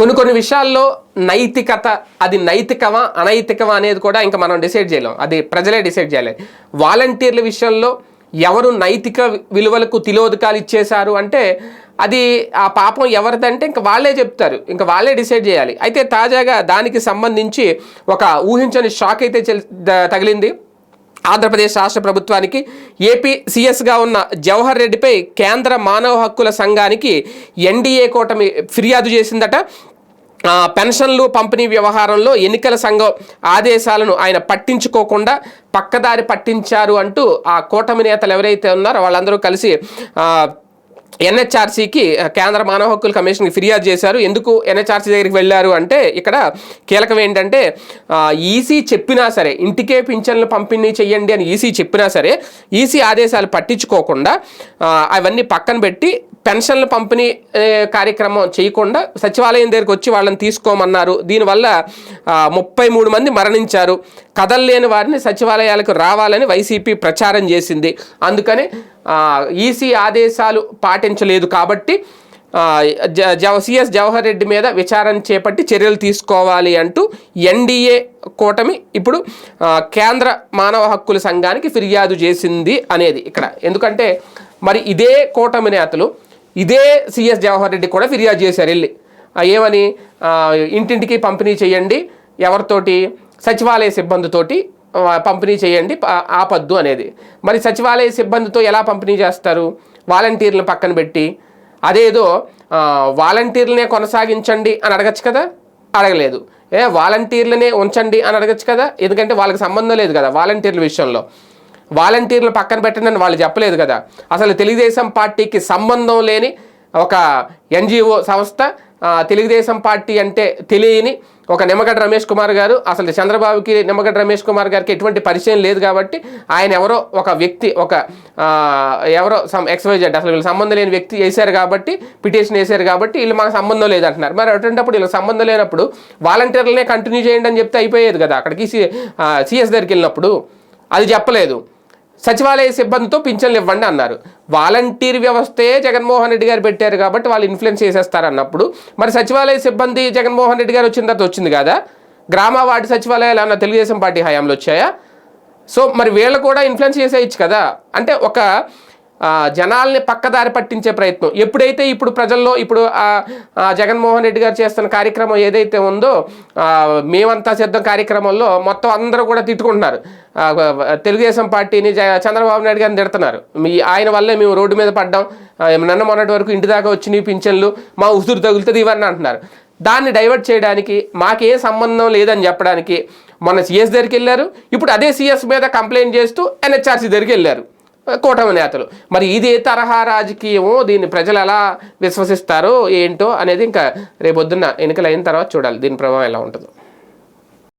కొన్ని కొన్ని విషయాల్లో నైతికత అది నైతికమా అనైతికమా అనేది కూడా ఇంకా మనం డిసైడ్ చేయలేం. అది ప్రజలే డిసైడ్ చేయాలి. వాలంటీర్ల విషయంలో ఎవరు నైతిక విలువలకు తిలోదకాలు ఇచ్చేశారు అంటే అది ఆ పాపం ఎవరిదంటే ఇంకా వాళ్ళే చెప్తారు. ఇంకా వాళ్ళే డిసైడ్ చేయాలి. అయితే తాజాగా దానికి సంబంధించి ఒక ఊహించని షాక్ అయితే తగిలింది. ఆంధ్రప్రదేశ్ రాష్ట్ర ప్రభుత్వానికి ఏపీ సీఎస్గా ఉన్న జవహర్ రెడ్డిపై కేంద్ర మానవ హక్కుల సంఘానికి ఎన్డీఏ కూటమి ఫిర్యాదు చేసిందట. పెన్షన్లు పంపిణీ వ్యవహారంలో ఎన్నికల సంఘం ఆదేశాలను ఆయన పట్టించుకోకుండా పక్కదారి పట్టించారు అంటూ ఆ కూటమి నేతలు ఎవరైతే ఉన్నారో వాళ్ళందరూ కలిసి ఎన్హెచ్ఆర్సీకి కేంద్ర మానవ హక్కుల కమిషన్కి ఫిర్యాదు చేశారు. ఎందుకు ఎన్హెచ్ఆర్సీ దగ్గరికి వెళ్ళారు అంటే ఇక్కడ కీలకం ఏంటంటే ఈసీ చెప్పినా సరే ఇంటికే పింఛన్లు పంపిణీ చేయండి అని ఈసీ చెప్పినా సరే ఈసీ ఆదేశాలు పట్టించుకోకుండా అవన్నీ పక్కన పెట్టి పెన్షన్ల పంపిణీ కార్యక్రమం చేయకుండా సచివాలయం దగ్గరికి వచ్చి వాళ్ళని తీసుకోమన్నారు. దీనివల్ల ముప్పై మూడు మంది మరణించారు. కదల్లేని వారిని సచివాలయాలకు రావాలని వైసీపీ ప్రచారం చేసింది. అందుకని ఈసీ ఆదేశాలు పాటించలేదు కాబట్టి జవ సిఎస్ జవహర్ రెడ్డి మీద విచారణ చేపట్టి చర్యలు తీసుకోవాలి అంటూ ఎన్డీఏ కూటమి ఇప్పుడు కేంద్ర మానవ హక్కుల సంఘానికి ఫిర్యాదు చేసింది అనేది ఇక్కడ. ఎందుకంటే మరి ఇదే కూటమి నేతలు ఇదే సిఎస్ జవహర్ రెడ్డి కూడా ఫిర్యాదు చేశారు వెళ్ళి. ఏమని? ఇంటింటికి పంపిణీ చేయండి ఎవరితోటి? సచివాలయ సిబ్బందితోటి పంపిణీ చేయండి ఆ- ఆపద్దు అనేది. మరి సచివాలయ సిబ్బందితో ఎలా పంపిణీ చేస్తారు? వాలంటీర్లను పక్కన పెట్టి అదేదో వాలంటీర్లనే కొనసాగించండి అని అడగచ్చు కదా? అడగలేదు. ఏ వాలంటీర్లనే ఉంచండి అని అడగచ్చు కదా? ఎందుకంటే వాళ్ళకి సంబంధం లేదు కదా వాలంటీర్ల విషయంలో. వాలంటీర్లు పక్కన పెట్టండి అని వాళ్ళు చెప్పలేదు కదా. అసలు తెలుగుదేశం పార్టీకి సంబంధం లేని ఒక ఎన్జిఓ సంస్థ తెలుగుదేశం పార్టీ అంటే తెలియని ఒక నిమ్మగడ్డ రమేష్ కుమార్ గారు అసలు చంద్రబాబుకి నిమ్మగడ్డ రమేష్ కుమార్ గారికి ఎటువంటి పరిచయం లేదు కాబట్టి ఆయన ఎవరో ఒక వ్యక్తి ఒక ఎవరో సమ్ ఎక్స్వైజెడ్ అసలు వీళ్ళు సంబంధం లేని వ్యక్తి వేశారు కాబట్టి పిటిషన్ వేశారు కాబట్టి వీళ్ళు మాకు సంబంధం లేదు అంటున్నారు మరి అటువంటిప్పుడు వీళ్ళకి సంబంధం లేనప్పుడు వాలంటీర్లనే కంటిన్యూ చేయండి అని చెప్తే అయిపోయేది కదా. అక్కడికి సిఎస్ దగ్గరికి వెళ్ళినప్పుడు అది చెప్పలేదు. సచివాలయ సిబ్బందితో పింఛన్లు ఇవ్వండి అన్నారు. వాలంటీర్ వ్యవస్థే జగన్మోహన్ రెడ్డి గారు పెట్టారు కాబట్టి వాళ్ళు ఇన్ఫ్లుయెన్స్ చేసేస్తారు అన్నప్పుడు మరి సచివాలయ సిబ్బంది జగన్మోహన్ రెడ్డి గారు వచ్చిన తర్వాత వచ్చింది కదా? గ్రామ వార్డు సచివాలయాలు ఏమన్నా తెలుగుదేశం పార్టీ హయాంలో వచ్చాయా? సో మరి వీళ్ళు కూడా ఇన్ఫ్లుయెన్స్ చేసేయచ్చు కదా? అంటే ఒక జనాల్ని పక్కదారి పట్టించే ప్రయత్నం. ఎప్పుడైతే ఇప్పుడు ప్రజల్లో ఇప్పుడు జగన్మోహన్ రెడ్డి గారు చేస్తున్న కార్యక్రమం ఏదైతే ఉందో మేమంతా సిద్ధం కార్యక్రమంలో మొత్తం అందరూ కూడా తిట్టుకుంటున్నారు. తెలుగుదేశం పార్టీని జ- చంద్రబాబు నాయుడు గారిని తిడుతున్నారు. మీ ఆయన వల్లే మేము రోడ్డు మీద పడ్డాం. నన్న నిన్న మొన్నటి వరకు ఇంటి దాకా వచ్చినాయి పింఛన్లు మా ఉసురు తగులుతుంది ఇవన్నీ అంటున్నారు. దాన్ని డైవర్ట్ చేయడానికి మాకే సంబంధం లేదని చెప్పడానికి మొన్న సిఎస్ దగ్గరికి వెళ్ళారు. ఇప్పుడు అదే సిఎస్ మీద కంప్లైంట్ చేస్తూ ఎన్హెచ్ఆర్సీ దగ్గరికి వెళ్ళారు. కూటమి నేతలు. మరి ఇదే తరహా రాజకీయము? దీన్ని ప్రజలు ఎలా విశ్వసిస్తారో ఏంటో అనేది ఇంకా రేపొద్దున్న ఎన్నికలు అయిన తర్వాత చూడాలి. దీని ప్రభావం ఎలా ఉంటుందో.